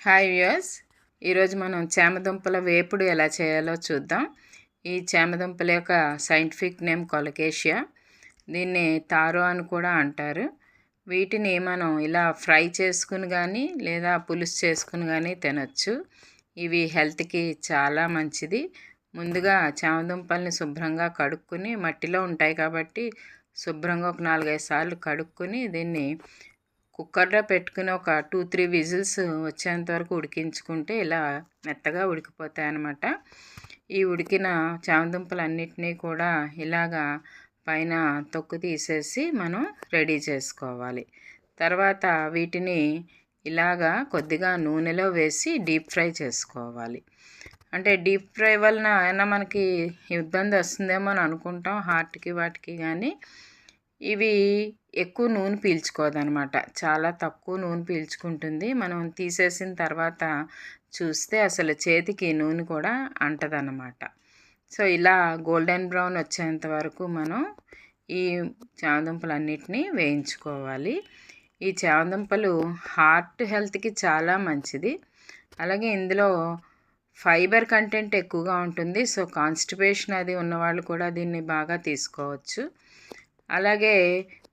Hi viewers. ఈరోజు మనం చేమదుంపల వేపుడు ఎలా చేయాలో చూద్దాం. ఈ చేమదుంపల యొక్క సైంటిఫిక్ నేమ్ కొలకేషియా. దీన్ని తారో అని కూడా అంటారు. వీటిని మనం ఇలా ఫ్రై చేసుకుని కానీ లేదా పులుసు చేసుకుని కానీ తినొచ్చు. ఇవి హెల్త్కి చాలా మంచిది. ముందుగా చామదుంపల్ని శుభ్రంగా కడుక్కుని మట్టిలో ఉంటాయి కాబట్టి శుభ్రంగా ఒక నాలుగైదు సార్లు కడుక్కుని దీన్ని కుక్కర్లో పెట్టుకుని ఒక టూ త్రీ విజిల్స్ వచ్చేంత వరకు ఉడికించుకుంటే ఇలా మెత్తగా ఉడికిపోతాయి అన్నమాట ఈ ఉడికిన చామదుంపలు అన్నిటినీ కూడా ఇలాగా పైన తొక్కు తీసేసి మనం రెడీ చేసుకోవాలి. తర్వాత వీటిని ఇలాగా కొద్దిగా నూనెలో వేసి డీప్ ఫ్రై చేసుకోవాలి. అంటే డీప్ ఫ్రై వలన అయినా మనకి ఇబ్బంది వస్తుందేమో అని అనుకుంటాం హార్ట్కి వాటికి కానీ. ఇవి ఎక్కువ నూనె పీల్చుకోదనమాట. చాలా తక్కువ నూనె పీల్చుకుంటుంది. మనం తీసేసిన తర్వాత చూస్తే అసలు చేతికి నూనె కూడా అంటదనమాట. సో ఇలా గోల్డెన్ బ్రౌన్ వచ్చేంత వరకు మనం ఈ చామదుంపలన్నిటినీ వేయించుకోవాలి. ఈ చామదుంపలు హార్ట్ హెల్త్కి చాలా మంచిది. అలాగే ఇందులో ఫైబర్ కంటెంట్ ఎక్కువగా ఉంటుంది. సో కాన్స్టిపేషన్ అది ఉన్నవాళ్ళు కూడా దీన్ని బాగా తీసుకోవచ్చు. అలాగే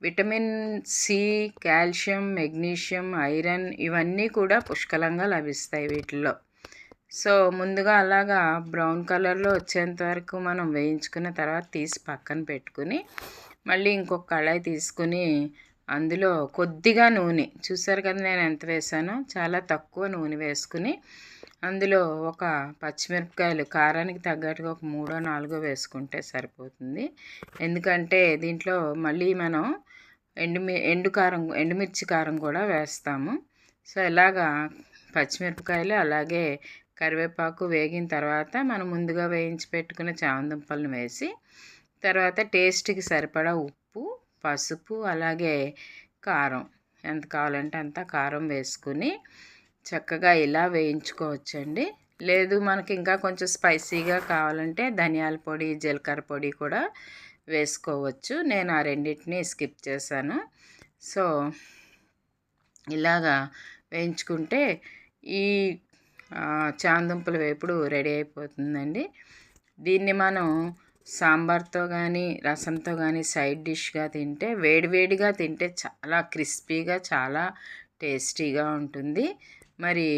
vitamin C calcium magnesium iron ఇవన్నీ కూడా పుష్కలంగా లభిస్తాయి వీటిల్లో. సో ముందుగా అలాగా బ్రౌన్ కలర్లో వచ్చేంత వరకు మనం వేయించుకున్న తర్వాత తీసి పక్కన పెట్టుకుని మళ్ళీ ఇంకొక కళాయి తీసుకుని అందులో కొద్దిగా నూనె. చూసారు కదా నేను ఎంత వేసానో? చాలా తక్కువ నూనె వేసుకుని అందులో ఒక పచ్చిమిరపకాయలు కారానికి తగ్గట్టుగా ఒక మూడో నాలుగో వేసుకుంటే సరిపోతుంది. ఎందుకంటే దీంట్లో మళ్ళీ మనం ఎండుమి ఎండు కారం ఎండుమిర్చి కారం కూడా వేస్తాము. సో ఇలాగా పచ్చిమిరపకాయలు అలాగే కరివేపాకు వేగిన తర్వాత మనం ముందుగా వేయించి పెట్టుకున్న చామందుంపలను వేసి తర్వాత టేస్ట్కి సరిపడా ఉప్పు పసుపు అలాగే కారం. ఎంత కావాలంటే అంత కారం వేసుకుని చక్కగా ఇలా వేయించుకోవచ్చండి. లేదు మనకి ఇంకా కొంచెం స్పైసీగా కావాలంటే ధనియాల పొడి జీలకర్ర పొడి కూడా వేసుకోవచ్చు. నేను ఆ రెండింటిని స్కిప్ చేశాను. సో ఇలాగా వేయించుకుంటే ఈ చాందుంపుల వేపుడు రెడీ అయిపోతుందండి. దీన్ని మనం సాంబార్తో కానీ రసంతో కానీ సైడ్ డిష్గా తింటే వేడివేడిగా తింటే చాలా క్రిస్పీగా చాలా టేస్టీగా ఉంటుంది. మరి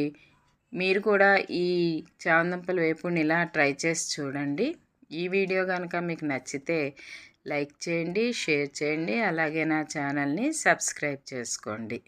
మీరు కూడా ఈ చామంతంపల వేపుని ఇలా ట్రై చేసి చూడండి. ఈ వీడియో కనుక మీకు నచ్చితే లైక్ చేయండి షేర్ చేయండి అలాగే నా ఛానల్ని సబ్స్క్రైబ్ చేసుకోండి.